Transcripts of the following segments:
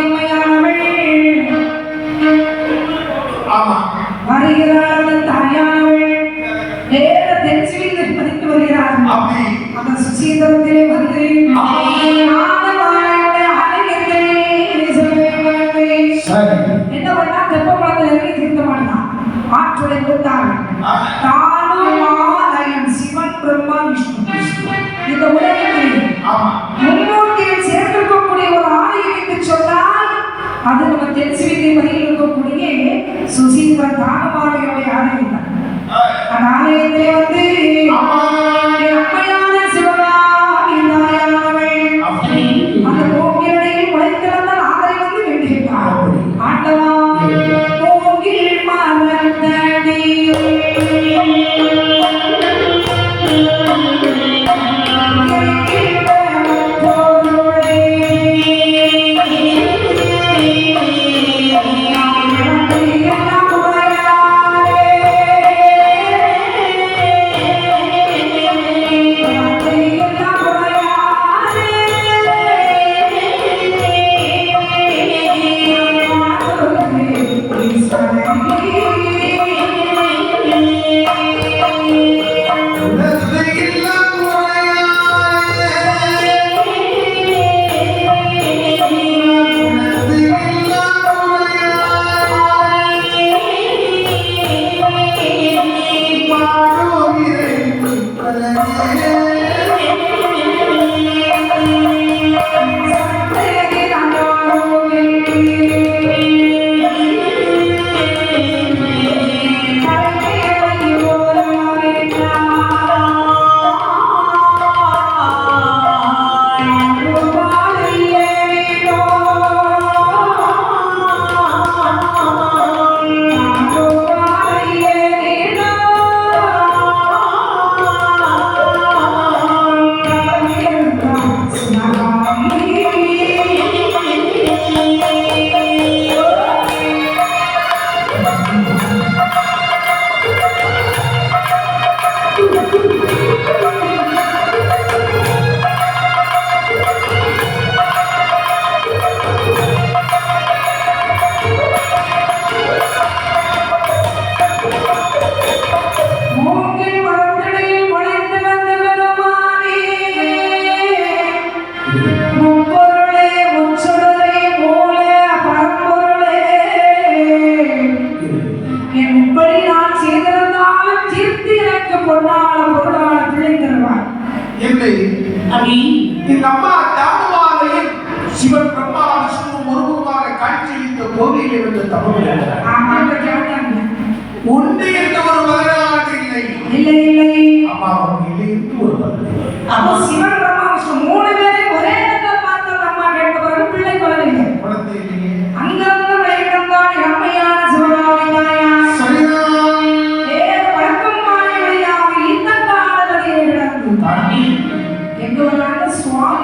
எம்மையானவள் ஆமா. வருகிறார் தாயானவள் நேர தென்சிலிருந்து பதித்து வருகிறார். அந்த சுசீந்திரத்திலே வந்து என்ன பண்ணா தெப்ப சிவன் பிரம்மா விஷ்ணு. இந்த உலகில் ಅದು ನಮ್ಮ ತಿಳಿಸಿದ ಮನೆಯಲ್ಲಿ ಕೂಡಿಗೆ ಸುಸೀಂದ್ರ ದಾನಮಾಲೆಯ ಆಲಯ ಆ ಆಲಯದಲ್ಲಿ இல்லை. அடி இந்த அம்மா தானுமாலையில் சிவன் பிரம்மா விஷ்ணு முருகமாக காட்சியளித்த கோவில் இருந்த தமிழ் உண்டு என்ற ஒரு வரலாறு இல்லை. இல்லை இல்லை. அம்மாவுக்கு இல்லை என்று ஒரு வரலாறு. அப்போ சிவன் பிரம்மா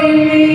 Thank you.